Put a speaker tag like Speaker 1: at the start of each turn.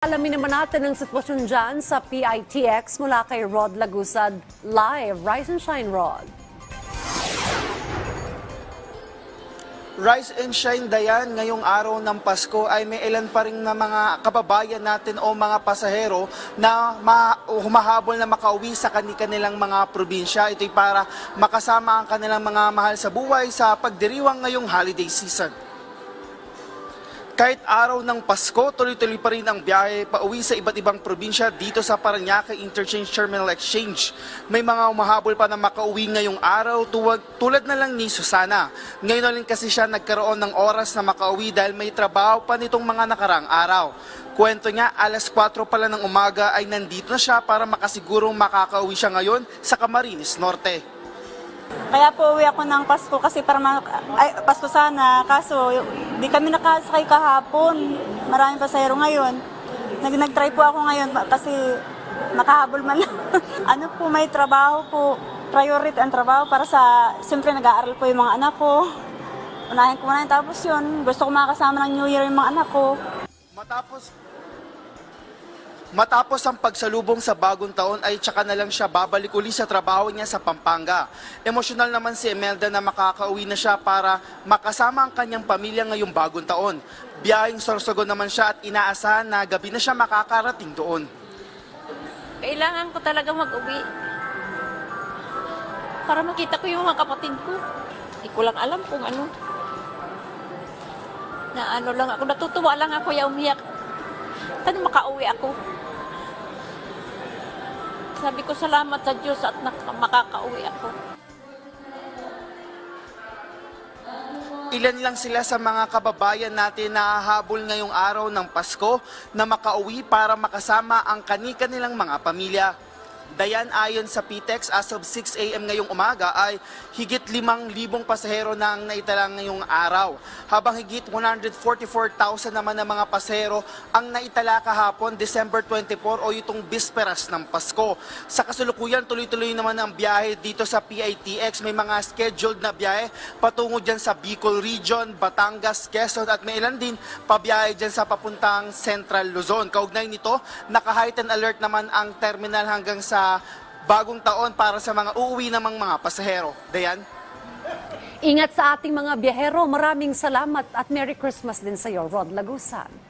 Speaker 1: Alamin naman natin ang sitwasyon dyan sa PITX mula kay Rod Lagusad live. Rise and shine, Rod.
Speaker 2: Rise and shine Dayan, ngayong araw ng Pasko ay may ilan pa rin na mga kababayan natin o mga pasahero na ma- humahabol na makauwi sa kanilang mga probinsya. Ito'y para makasama ang kanilang mga mahal sa buhay sa pagdiriwang ngayong holiday season. Kahit araw ng Pasko, tuloy-tuloy pa rin ang biyahe pauwi sa iba't ibang probinsya dito sa Paranaque Interchange Terminal Exchange. May mga umahabol pa na makauwi ngayong araw tuwag, tulad na lang ni Susana. Ngayon na kasi siya nagkaroon ng oras na makauwi dahil may trabaho pa nitong mga nakarang araw. Kwento niya, alas 4 pala ng umaga ay nandito na siya para makasigurong makakauwi siya ngayon sa Camarines Norte.
Speaker 3: Kaya po uwi ako ng Pasko kasi para ma- ay, Pasko sana. Kaso di kami nakasakay kahapon. Maraming pasahero ngayon. Nag nag-try po ako ngayon kasi makahabol man lang. ano po, may trabaho po. Priority ang trabaho para sa, siyempre nag-aaral po yung mga anak ko. Unahin ko muna. Tapos yun, gusto ko makasama ng New Year yung mga anak ko.
Speaker 2: Matapos Matapos ang pagsalubong sa bagong taon ay tsaka na lang siya babalik uli sa trabaho niya sa Pampanga. Emosyonal naman si Emelda na makakauwi na siya para makasama ang kanyang pamilya ngayong bagong taon. Biyahing sorsogon naman siya at inaasahan na gabi na siya makakarating doon.
Speaker 4: Kailangan ko talaga mag-uwi. Para makita ko yung mga kapatid ko. Hindi ko lang alam kung ano. Na ano lang ako, natutuwa lang ako yung umiyak. Sana makauwi ako. Sabi ko salamat sa Diyos at makakauwi ako.
Speaker 2: Ilan lang sila sa mga kababayan natin na hahabol ngayong araw ng Pasko na makauwi para makasama ang kani-kanilang mga pamilya. Dayan ayon sa PTEX as of 6 a.m. ngayong umaga ay higit 5,000 pasahero na ang naitala ngayong araw. Habang higit 144,000 naman ng mga pasahero ang naitala kahapon December 24 o itong bisperas ng Pasko. Sa kasalukuyan tuloy-tuloy naman ang biyahe dito sa PITX. May mga scheduled na biyahe patungo dyan sa Bicol Region, Batangas, Quezon at may ilan din pabiyahe dyan sa papuntang Central Luzon. Kaugnay nito, naka-heighten alert naman ang terminal hanggang sa bagong taon para sa mga uuwi namang mga pasahero. Dayan?
Speaker 1: Ingat sa ating mga biyahero. Maraming salamat at Merry Christmas din sa iyo, Rod Lagusad.